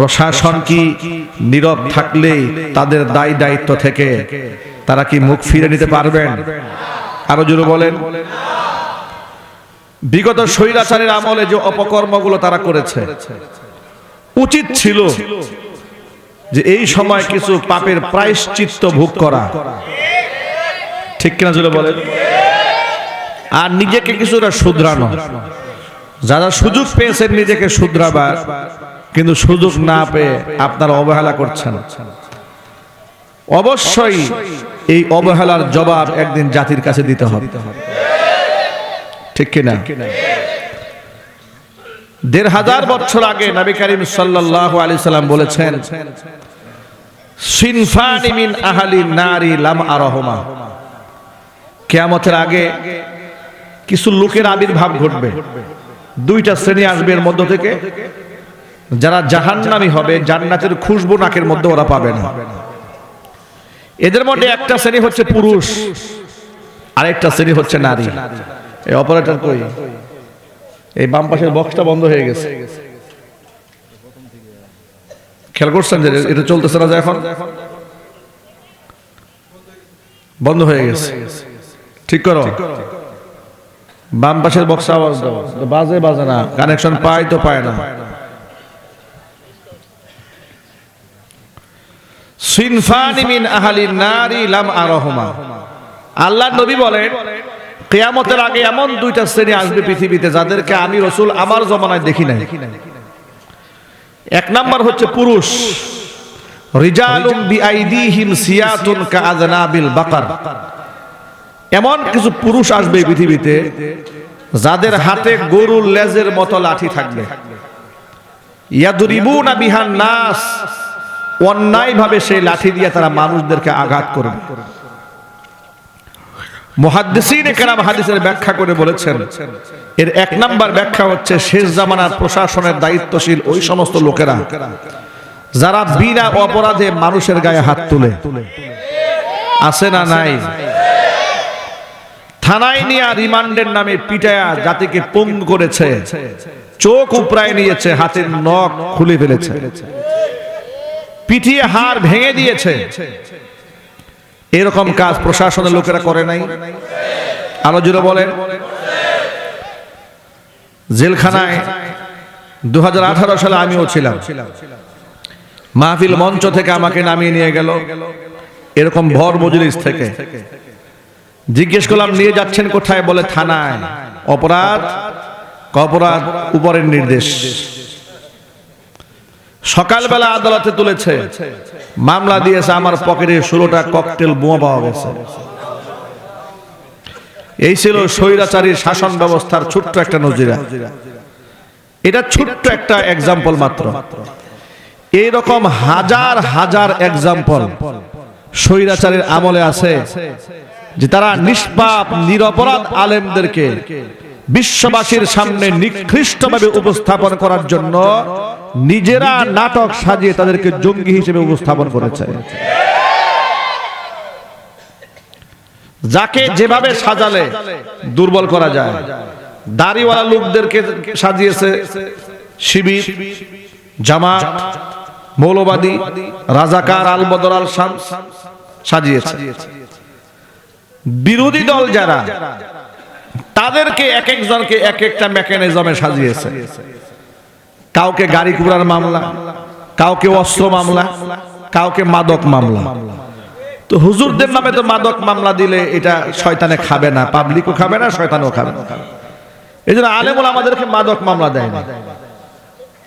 প্রশাসন কি নীরব থাকলে তাদের দায় দায়িত্ব থেকে তারা কি মুখ ফিরে নিতে পারবেন? আরও জোরে বলেন। বিগত স্বৈরাচারের আমলে যে অপকর্মগুলো তারা করেছে, উচিত ছিল যে এই সময় কিছু পাপের প্রায়শ্চিত্ত ভোগ করা। ঠিক কিনা জুড়ে বলেন? আর নিজেকে কিছুটা শুধরানো। যারা সুযোগ পেয়েছেন নিজেকে শুধরাবার কিন্তু সুযোগ না পেয়ে আপনারা অবহেলা করছেন। অবশ্যই এই অবহেলার জবাব একদিন জাতির কাছে দিতে হবে। ঠিক কিনা? দেড় হাজার বছর আগে নবী করিম সাল্লাল্লাহু আলাইহি সাল্লাম বলেছেন, সিনফানি মিন আহলি নারি লাম আরহুমা। কিয়ামতের আগে কিছু লোকের আবির্ভাব ঘটবে। দুইটা শ্রেণি আসবে এর মধ্য থেকে। যারা জাহান্নামী হবে জান্নাতের খুশবু নাকের মধ্যে ওরা পাবে না। এদের মধ্যে একটা শ্রেণি হচ্ছে পুরুষ আরেকটা শ্রেণি হচ্ছে নারী। এই অপারেটর কই? এই বাম পাশের বক্সটা বন্ধ হয়ে গেছে। খেয়াল করছেন যে এটা চলতেছে না যে এখন? বন্ধ হয়ে গেছে। ঠিক করো। বাম পাশের বক্স আওয়াজ দাও বাজে বাজে না। কানেকশন পায় তো পায় না। সিনফানি মিন আহালি নারি লাম আরহুমা। আল্লাহ নবী বলেন, কেয়ামতের আগে এমন দুইটা শ্রেণি আসবে পৃথিবীতে যাদেরকে আমি রসুল আমার জমানায় দেখি নাই। এক নাম্বার হচ্ছে পুরুষ। রিজালুম বিআইদিহিম সিয়াতুন কাআযনাবিল বাকার। এমন কিছু পুরুষ আসবে পৃথিবীতে যাদের হাতে গরুর লেজের মতো লাঠি থাকবে। ইয়াদরিবুনা বিহান নাস। অন্যায়ভাবে সেই লাঠি দিয়ে তারা মানুষদেরকে আঘাত করবে। ব্যাখ্যা করে বলেছেন, এর এক নাম্বার ব্যাখ্যা হচ্ছে, শেষ জামানার প্রশাসনের দায়িত্বশীল ওই সমস্ত লোকেরা, যারা বিনা অপরাধে মানুষের গায়ে হাত তুলে। আছে না নাই? থানায় নিয়ে রিমান্ডের নামে পিটায়া জাতিকে পঙ্গ করেছে, চোখ উপড়ায় নিয়েছে, হাতের নখ খুলে ফেলেছে। পিটিয়ে হাড় ভেঙে দিয়েছে। এরকম কাজ প্রশাসনের লোকেরা করে নাই। আরও জুড়ে বলেন। জেলখানায় দু হাজার আঠারো সালে আমিও ছিলাম। মাহফিল মঞ্চ থেকে আমাকে নামিয়ে নিয়ে গেল। এরকম ভর মজলিস থেকে। জিজ্ঞেস করলাম, নিয়ে যাচ্ছেন কোথায়? বলে, থানায়। অপরাধ অপরাধ, উপরের নির্দেশ। সকালবেলা আদালতে তুলেছে। মামলা দিয়েছে আমার পকেটে ষোলোটা ককটেল বোমা পাওয়া গেছে। এই ছিল স্বৈরাচারী শাসন ব্যবস্থার ছোট্ট একটা নজিরা। এটা ছোট্ট একটা এক্সাম্পল মাত্র। এইরকম হাজার হাজার এক্সাম্পল স্বৈরাচারের আমলে আছে যে তারা নিষ্পাপ, নিরপরাধ আলেমদেরকে বিশ্ববাসীর সামনে নিকৃষ্টভাবে উপস্থাপন করার জন্য নিজেরা নাটক সাজিয়ে তাদেরকে জঙ্গি হিসেবে উপস্থাপন করেছে। যাকে যেভাবে সাজালে দুর্বল করা যায়, দাড়িওয়ালা লোকদেরকে সাজিয়েছে শিবির, জামাত, মৌলবাদী, রাজাকার আল বদর আল সাজিয়েছে। বিরোধী দল যারা তাদেরকে এক একজনকে এক একটা মেকানিজমে সাজিয়েছে। কাউকে গাড়ি ঘোড়ার মামলা, কাউকে অস্ত্র মামলা, কাউকে মাদক মামলা। তো হুজুরদের নামে তো মাদক মামলা দিলে এটা শয়তানে খাবে না পাবলিকও খাবে না, শয়তানও খাবে না। এই জন্য আলেমুল আমাদেরকে মাদক মামলা দেয় না।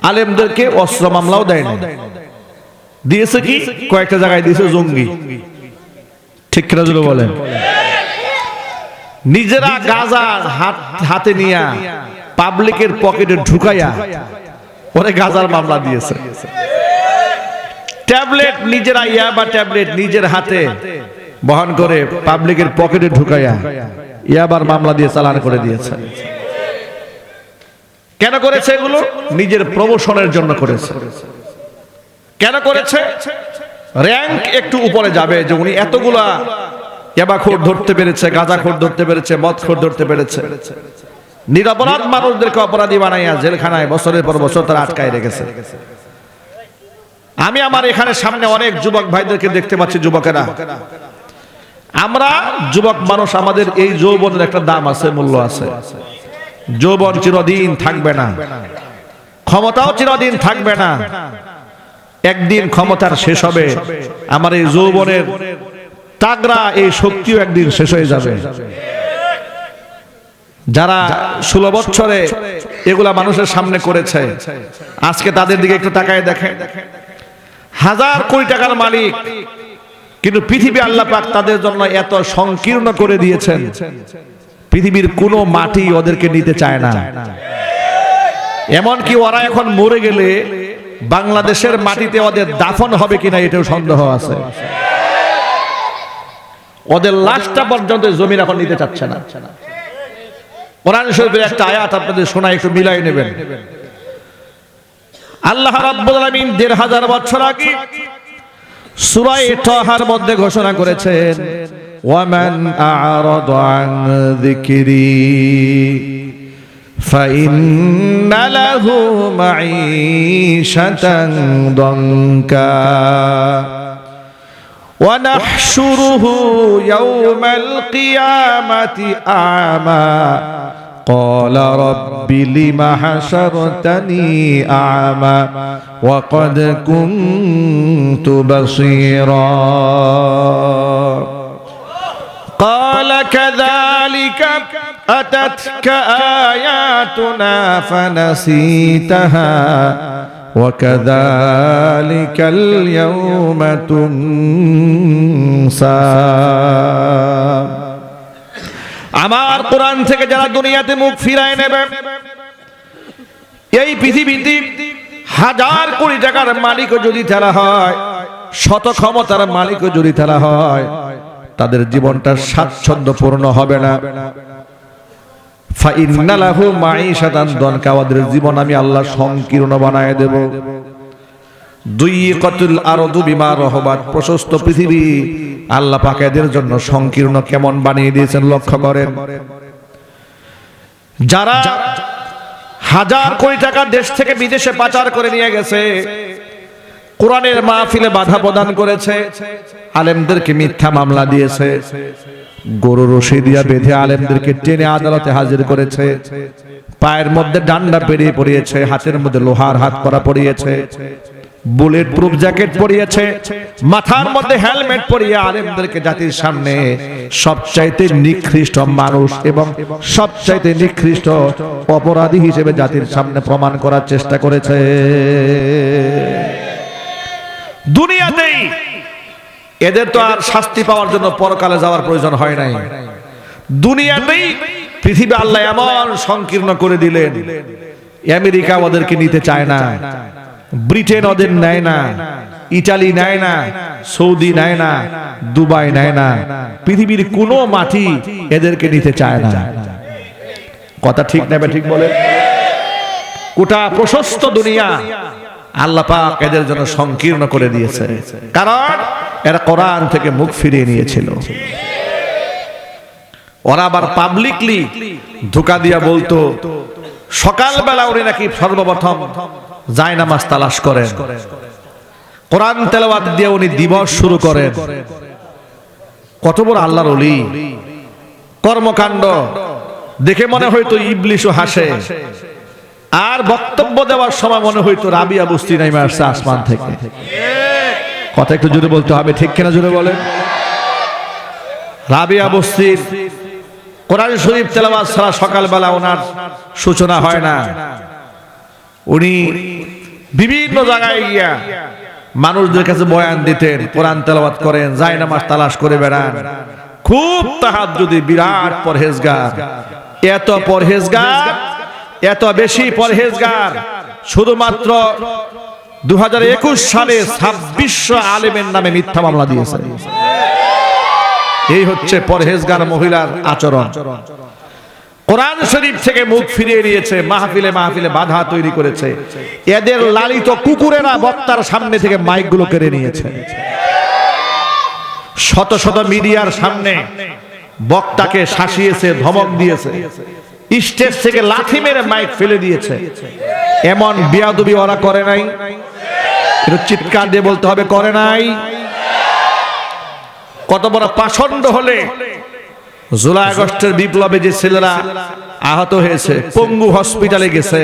আলেমদেরকে অস্ত্র মামলাও দেয় না। দিয়েছে কি? কয়েকটা জায়গায় দিয়েছে জঙ্গি। ঠিক কিনা বলেন। নিজেরা গাজা হাত হাতে নিয়া পাবলিকের পকেটে ঢুকাইয়া ওরে গাজার মামলা দিয়েছে। ট্যাবলেট নিজেরা ইয়াবা ট্যাবলেট নিজের হাতে বহন করে পাবলিকের পকেটে ঢুকাইয়া ইয়াবার মামলা দিয়ে চালান করে দিয়েছে। কেন করেছে এগুলো? নিজের প্রমোশনের জন্য করেছে? কেন করেছে? র্যাঙ্ক একটু উপরে যাবে যে উনি এতগুলা ইয়াবাখোর ধরতে পেরেছে, গাঁজাখোর ধরতে পেরেছে, মদখোর ধরতে পেরেছে। নিরপরাধ মানুষদেরকে অপরাধী বানাইয়া জেলখানায় বছরের পর বছর তারা আটকায় রেখেছে। আমি আমার এখানে সামনে অনেক যুবক ভাইদেরকে দেখতে পাচ্ছি, যুবকেরা। আমরা যুবক মানুষ, আমাদের এই যৌবনের একটা দাম আছে, মূল্য আছে। যৌবন চিরদিন থাকবে না। ক্ষমতাও চিরদিন থাকবে না। একদিন ক্ষমতার শেষ হবে। আমার এই যৌবনের তাগরা এই শক্তিও একদিন শেষ হয়ে যাবে। যারা ষোলো বছরে এগুলা মানুষের সামনে করেছে, আজকে তাদের দিকে একটু তাকায় দেখে হাজার কোটি টাকার মালিক, কিন্তু পৃথিবী আল্লাহ পাক তাদের জন্য এত সংকীর্ণ করে দিয়েছেন। পৃথিবীর কোনো মাটি ওদেরকে নিতে চায় না। এমনকি ওরা এখন মরে গেলে বাংলাদেশের মাটিতে ওদের দাফন হবে কিনা এটাও সন্দেহ আছে। ওদের লাশটা পর্যন্ত জমিন এখন নিতে চাচ্ছে না কোরআন শরীফের একটা আয়াত আপনাদের শোনা একটু মিলাই নেবেন আল্লাহ রাব্বুল আলামিন দেড় হাজার বছর আগে সূরা তাহার মধ্যে ঘোষণা করেছেন ওয়ামান আ'রাদ আন যিকরি فإن له معيشة ضنكا ونحشره يوم القيامة أعمى. قال رب لم حشرتني أعمى وقد كنت بصيرا. قال كذلك أتتك آياتنا فنسيتها. وكذلك اليوم تنسى আমার কোরআন থেকে যারা দুনিয়াতে মুখ ফিরায় নেবে এই পৃথিবীতে হাজার কোটি টাকার মালিকও যদি তারা হয় শত ক্ষমতার মালিকও যদি তারা হয় তাদের জীবনটা স্বাচ্ছন্দ্যপূর্ণ হবে না জীবন আমি আল্লাহ সংকীর্ণ বানায় দেব। কেমন বানিয়ে দিয়েছেন, লক্ষ্য যারা হাজার কোটি দেশ থেকে বিদেশে পাচার করে নিয়ে গেছে, কোরআনের মাহফিলে বাধা প্রদান করেছে, আলেমদেরকে মিথ্যা মামলা দিয়েছে। গরু রশি দিয়া বেঁধে আলেমদেরকে টেনে আদালতে হাজির করেছে। পায়ের মধ্যে ডান্ডা পেরিয়ে পড়িয়েছে, হাতের মধ্যে লোহার হাত করা পড়িয়েছে। বুলেট প্রুফ জ্যাকেট পরিয়েছে, মাথার মধ্যে হেলমেট পরিয়ে আলেমদেরকে জাতির সামনে সবচাইতে নিকৃষ্ট মানুষ এবং সবচাইতে নিকৃষ্ট অপরাধী হিসেবে জাতির সামনে প্রমাণ করার চেষ্টা করেছে। দুনিয়াতেই এদের তো আর শাস্তি পাওয়ার জন্য পরকালে যাওয়ার প্রয়োজন হয় নাই। দুনিয়াতেই পৃথিবী আল্লাহ এমন সংকীর্ণ করে দিলেন। আমেরিকা ওদেরকে নিতে চায় না। ব্রিটেন ওদের নেয় না। ইটালি নেয় না। সৌদি নেয় না। দুবাই নেয় না। পৃথিবীর কোনো মাটি এদেরকে নিতে চায় না। কথা ঠিক নেবে ঠিক বলে? গোটা প্রশস্ত দুনিয়া আল্লাহ পাক এদের জন্য সংকীর্ণ করে দিয়েছে। কারণ এরা কোরআন থেকে মুখ ফিরিয়ে নিয়েছিল। ওরা আবার পাবলিকলি ধোকা দিয়া বলতো, সকালবেলা উনি নাকি সর্বপ্রথম যায় নামাজ তালাশ করেন। কোরআন তেলাওয়াত দিয়ে উনি দিবস শুরু করেন। কত বড় আল্লাহর অলি কর্মকাণ্ড দেখে মনে হয়তো ইবলিশও হাসে। আর বক্তব্য দেওয়ার সময় মনে হইতো রাবিয়া বস্তি নাইমে আসছে আসমান থেকে। কথা একটু জোরে বলতে হবে, ঠিক কিনা জোরে বলেন? রাবিয়া বস্তির কোরআন শরীফ তেলাওয়াত ছাড়া সকালবেলা ওনার সূচনা হয় না। উনি বিভিন্ন জায়গায় গিয়া মানুষদের কাছে বয়ান দিতেন, কোরআন তেলাওয়াত করেন, যাই নামাজ তালাশ করে বেড়ান। খুব তাহার যদি বিরাট পরহেজগার। এত পরহেজগার, এত বেশি পরহেজগার, শুধুমাত্র দু হাজার একুশ সালে ছাব্বিশশো আলেমের নামে মিথ্যা মামলা দিয়েছে। এই হচ্ছে পরহেজগার মহিলার আচরণ। কোরআন শরীফ থেকে মুখ ফিরিয়ে নিয়েছে, মাহফিলে মাহফিলে বাধা তৈরি করেছে। এদের লালিত কুকুরেরা বক্তার সামনে থেকে মাইকগুলো কেড়ে নিয়েছে। শত শত মিডিয়ার সামনে বক্তাকে শাসিয়েছে, ধমক দিয়েছে। স্টেজ থেকে লাথি মেরে মাইক ফেলে দিয়েছে। এমন বিয়াদুবি ওরা করে নাই। এটা চিৎকার দিয়ে বলতে হবে, করে নাই। কত বড় পাষণ্ড হলে জুলাই আগস্টের বিপ্লবে যে ছেলেরা আহত হয়েছে, পঙ্গু হসপিটালে গেছে,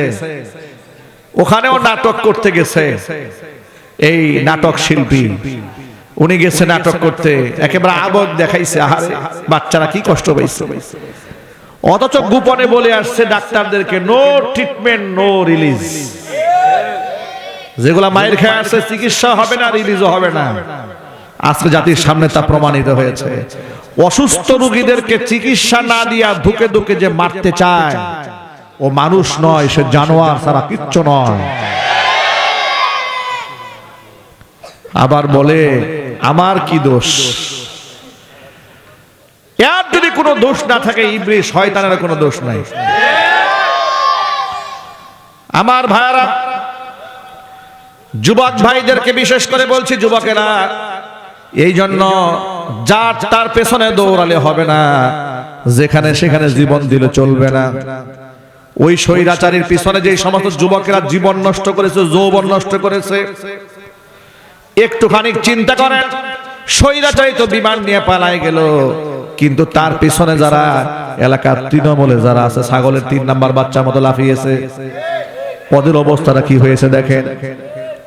ওখানেও নাটক করতে গেছে, এই নাটক শিল্পী, উনি গেছে নাটক করতে, একেবারে আবগ দেখাইছে, আহারে, বাচ্চারা কি কষ্ট পাইছে? অথচ গোপনে বলে আসছে ডাক্তারদেরকে নো ট্রিটমেন্ট নো রিলিজ যেগুলা মায়ের খেয়ে আসছে চিকিৎসা হবে না রিলিজও হবে না। আজকে জাতির সামনে তা প্রমাণিত হয়েছে। অসুস্থ রোগীদেরকে চিকিৎসা না দিয়া ধুকে ধুকে যে মারতে চায় ও মানুষ নয় সে জানোয়ার সারা কিচ্ছু নয়। আবার বলে আমার কি দোষ? এর যদি কোনো দোষ না থাকে ইবলিশ শয়তানের কোনো দোষ নাই। আমার ভাইরা যুবক ভাইদেরকে বিশেষ করে বলছি যুবকেরা, এই জন্য যার তার পেছনে দৌড়ালে হবে না, যেখানে সেখানে জীবন দিলে চলবে না। ওই স্বৈরাচারীর পিছনে যে সমস্ত যুবকেরা জীবন নষ্ট করেছে, যৌবন নষ্ট করেছে, একটুখানি চিন্তা করেন, স্বৈরাচারী তো বিমান নিয়ে পালায় গেল, কিন্তু তার পিছনে যারা, এলাকার তৃণমূলে যারা আছে, ছাগলের তিন নাম্বার বাচ্চা মতো লাফিয়েছে, ওদের অবস্থাটা কি হয়েছে দেখেন।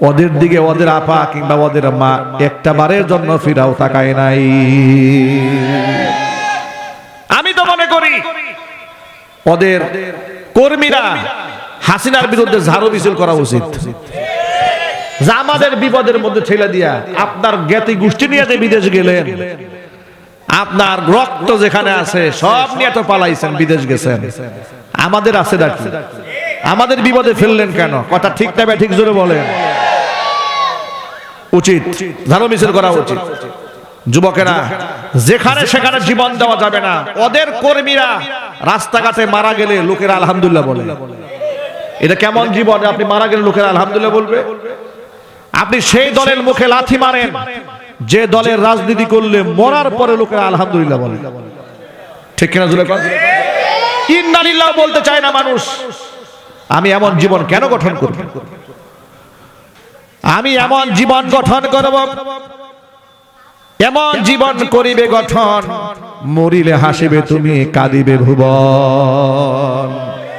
ওদের দিকে ওদের আপা কিংবা ওদের মা একটা বারের জন্য ফিরাও তাকায় নাই। আমি তো মনে করি ওদের কর্মীরা হাসিনার বিরুদ্ধে ঝাড়ু মিছিল করা উচিত। যা আমাদের বিপদের মধ্যে ঠেলে দিয়া আপনার জ্ঞাতি গোষ্ঠী নিয়ে যে বিদেশ গেলেন, আপনার রক্ত যেখানে আছে, সব নিয়ে তো পালাইছেন, বিদেশ গেছেন। আমাদের আছে নাকি? আমাদের বিপদে ফেললেন কেন? কথা ঠিক না ঠিক জোরে বলেন। উচিত। ঝাড়ু মিছিল করা উচিত। যুবকেরা, যেখানে সেখানে জীবন দেওয়া যাবে না। ওদের কর্মীরা রাস্তাঘাটে মারা গেলে লোকেরা আলহামদুলিল্লাহ বলে। এটা কেমন জীবন? আপনি মারা গেলে লোকেরা আলহামদুলিল্লাহ বলবে? আপনি সেই দলের মুখে লাথি মারেন। যে দলের রাজনীতি করলে মরার পরে লোকেরা আলহামদুলিল্লাহ বলে। ঠিক কিনা জুলে বলতে চায় না মানুষ। আমি এমন জীবন কেন গঠন করব? আমি এমন জীবন গঠন করব এমন জীবন করিবে গঠন মরিলে হাসিবে তুমি কাঁদিবে ভুবন।